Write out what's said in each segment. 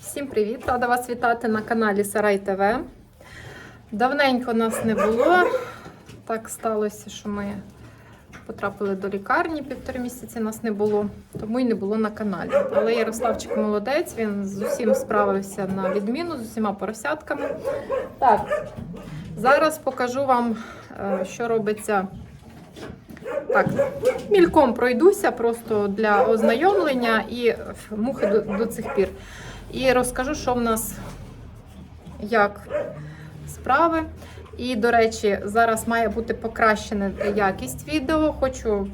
Всім привіт! Рада вас вітати на каналі Сарай ТВ. Давненько нас не було. Так сталося, що ми потрапили до лікарні, півтори місяці нас не було, тому й не було на каналі. Але Ярославчик молодець, він з усім справився на відміну, з усіма поросятками. Так, зараз покажу вам, е, що робиться. Так, мільком пройдуся просто для ознайомлення і мухи до, до цих пір. І розкажу, що в нас як справи. І, до речі, зараз має бути покращена якість відео. Хочу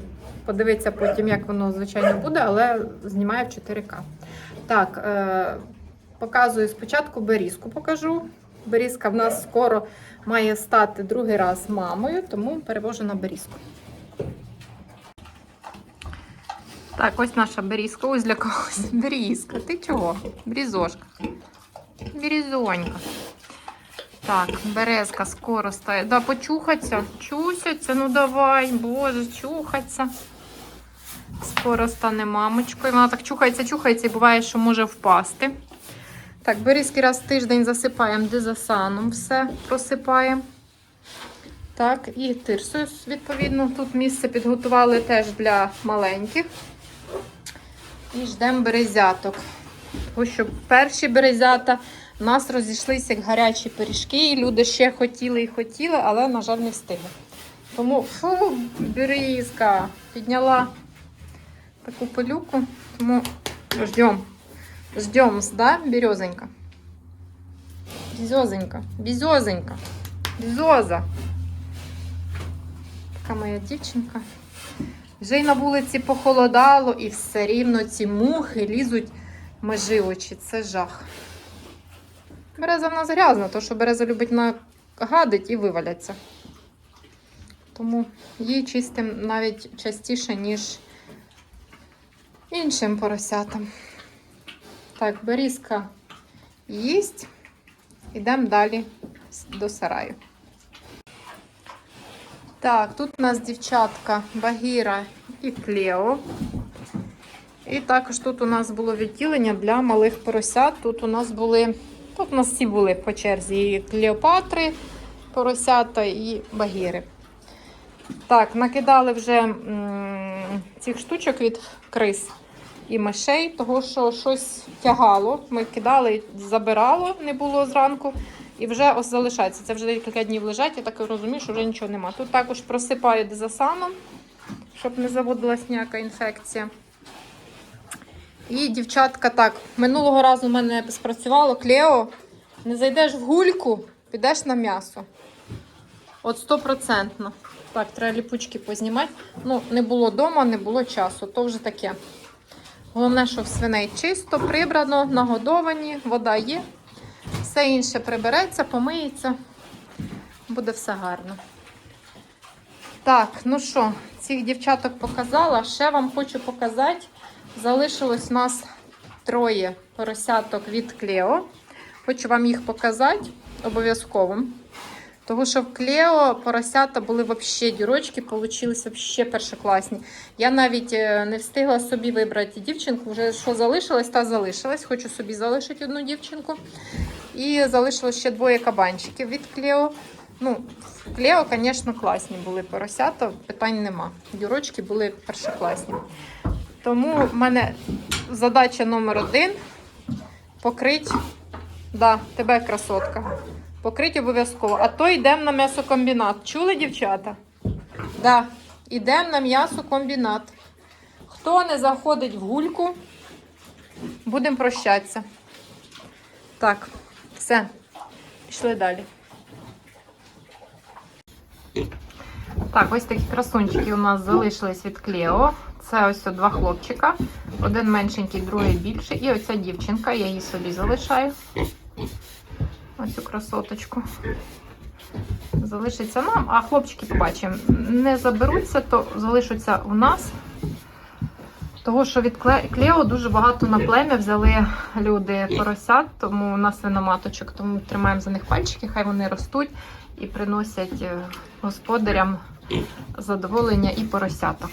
подивитися потім, як воно, звичайно, буде, але знімаю в 4К. Так, е, показую спочатку берізку покажу. Берізка в нас скоро має стати другий раз мамою, тому перевожу на берізку. Так, ось наша берізка. Ось для когось. Берізка. Ти чого? Брізошка. Берізонька. Так, березка скоро стає. Да, почухаться. Чусяться, ну давай, боже, чухаться. Скоро стане мамочкою. Вона так чухається, чухається і буває, що може впасти. Так, берізки раз в тиждень засипаємо дезасаном, все просипаємо. Так, і тирсою, відповідно, тут місце підготували теж для маленьких. І ждемо березяток. Тому що перші березята у нас розійшлися як гарячі пиріжки, і люди ще хотіли і хотіли, але, на жаль, не встигли. Тому фу, берізка підняла таку пилюку, тому ждемо. Ждем, да, березонька? Бізозенька, бізозенька, бізоза. Така моя дівчинка. Вже й на вулиці похолодало, і все рівно ці мухи лізуть межи очі. Це жах. Береза в нас грязна, тому що береза любить нагадить і виваляться. Тому її чистим навіть частіше, ніж іншим поросятам. Так, берізка їсть. Йдемо далі до сараю. Так, тут у нас дівчатка Багіра і Клео. І також тут у нас було відділення для малих поросят. Тут у нас були, тут у нас всі були по черзі і Клеопатри, поросята і багіри. Так, накидали вже цих штучок від крис і мишей, того що щось тягало. Ми кидали, забирало, не було зранку. І вже ось залишається. Це вже декілька днів лежать, я так розумію, що вже нічого нема. Тут також просипаю дезасаном, щоб не заводилась ніяка інфекція. І дівчатка так, минулого разу в мене спрацювало Клео. Не зайдеш в гульку, підеш на м'ясо. От стопроцентно. Так, треба ліпучки познімати. Ну, не було вдома, не було часу, то вже таке. Головне, що в свиней чисто, прибрано, нагодовані, вода є. Все інше прибереться, помиється, буде все гарно. Так, ну що, цих дівчаток показала. Ще вам хочу показати. Залишилось у нас троє поросяток від Клео. Хочу вам їх показати обов'язково. Тому що в Клео поросята були взагалі дірочки, получилися взагалі першокласні. Я навіть е, не встигла собі вибрати дівчинку, вже що залишилось, та залишилась. Хочу собі залишити одну дівчинку. І залишилось ще двоє кабанчиків від Клео. Ну, в Клео, звісно, класні були поросята, питань нема. Дюрочки були першокласні. Тому в мене задача номер один покрити, да, тебе красотка. Покрити обов'язково. А то йдемо на м'ясокомбінат. Чули, дівчата? Да, йдемо на м'ясокомбінат. Хто не заходить в гульку, будемо прощатися. Так, все. Пішли далі. Так, ось такі красунчики у нас залишились від Клео. Це ось два хлопчика. Один меншенький, другий більший. І оця дівчинка, я її собі залишаю. Ось цю красоточку. Залишиться нам, а хлопчики побачимо. Не заберуться, то залишаться у нас. Того, що від Клео дуже багато на плем'я взяли люди поросят, тому у нас свиноматочок, тому тримаємо за них пальчики, хай вони ростуть і приносять е, господарям задоволення і поросяток.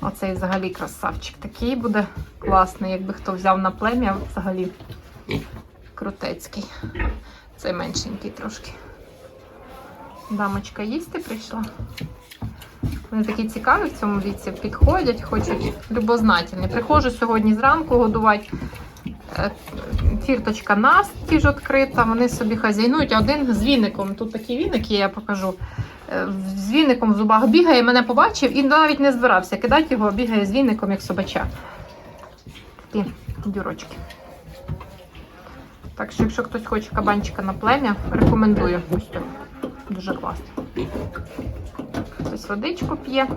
Оцей взагалі красавчик. Такий буде класний, якби хто взяв на плем'я, взагалі крутецький. Цей меншенький трошки. Дамочка їсти прийшла. Вони такі цікаві в цьому віці, підходять, хочуть любознательні. Приходжу сьогодні зранку годувати. Е, Фірточка настіж відкрита, вони собі хазяйнують. Один з віником. Тут такі віники, я покажу. Е, З віником в зубах бігає, мене побачив і навіть не збирався кидати його, бігає з віником, як собача. Такі дюрочки. Так що, якщо хтось хоче кабанчика на плем'я, рекомендую. Ось. Дуже класно. Хтось водичку п'є.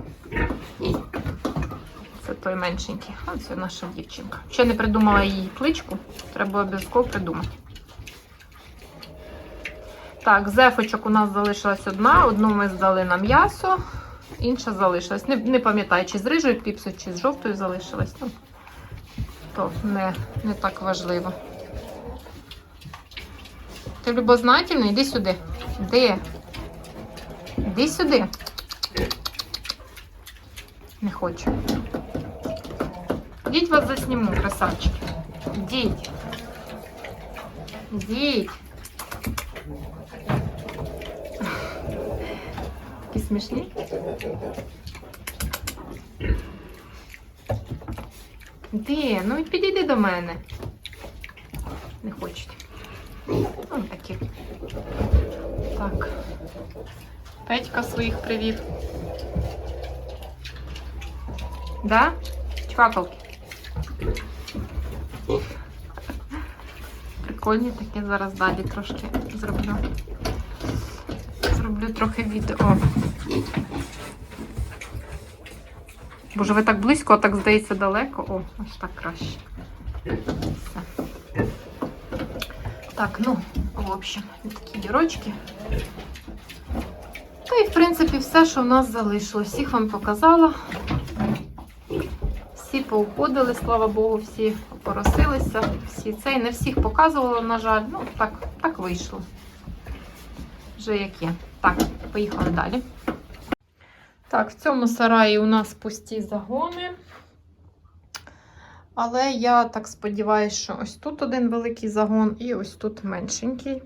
Це той меншенький. А це наша дівчинка. Ще не придумала її кличку. Треба обов'язково придумати. Так, зефочок у нас залишилась одна. Одну ми здали на м'ясо, інша залишилась. Не, не пам'ятаю, чи з рижою піпсу, чи з жовтою залишилась. Ну, то не, не так важливо. Ти любознательний? Іди сюди. Де? Іди сюди. Не хочу. Ідіть вас засніму, красавчики. Ідіть. Ідіть. Такі смішні. Де? Ну підійди до мене. Не хочуть. Ну, такі. Так. Петька своїх привів. Да? Чвакалки. Прикольні такі зараз далі трошки зроблю. Зроблю трохи відео. Боже, ви так близько, а так здається далеко. О, ось так краще. Все. Так, ну, в общем, такі дірочки. Та і, в принципі, все, що в нас залишилось. Всіх вам показала. Всі поуходили, слава Богу, всі поросилися. Всі цей не всіх показувала, на жаль. Ну, так, так вийшло. Вже як є. Так, поїхали далі. Так, в цьому сараї у нас пусті загони. Але я так сподіваюся, що ось тут один великий загон і ось тут меншенький.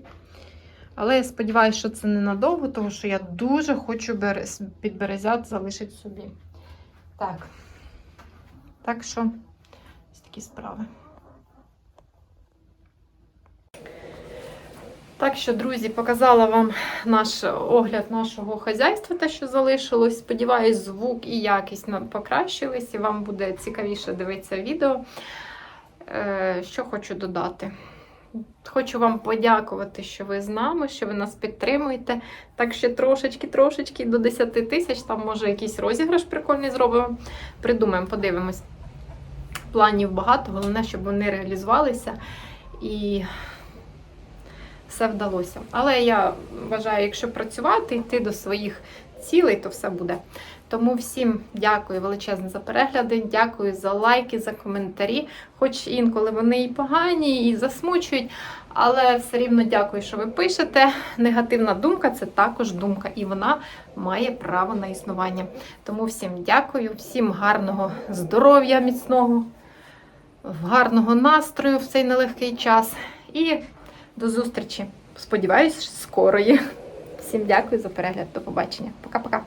Але я сподіваюся, що це ненадовго, тому що я дуже хочу підберезят залишити собі. Так. Так що, ось такі справи. Так що, друзі, показала вам наш огляд нашого хазяйства, те, що залишилось. Сподіваюсь, звук і якість покращились, і вам буде цікавіше дивитися відео. Е, Що хочу додати. Хочу вам подякувати, що ви з нами, що ви нас підтримуєте. Так ще трошечки-трошечки до 10 тисяч, там може якийсь розіграш прикольний зробимо. Придумаємо, подивимось. Планів багато, головне, щоб вони реалізувалися і все вдалося. Але я вважаю, якщо працювати, йти до своїх цілей, то все буде. Тому всім дякую величезне за перегляди, дякую за лайки, за коментарі. Хоч інколи вони і погані, і засмучують, але все рівно дякую, що ви пишете. Негативна думка це також думка, і вона має право на існування. Тому всім дякую, всім гарного здоров'я, міцного, гарного настрою в цей нелегкий час. І до зустрічі. Сподіваюсь, скорої. Всім дякую за перегляд. До побачення. Пока-пока.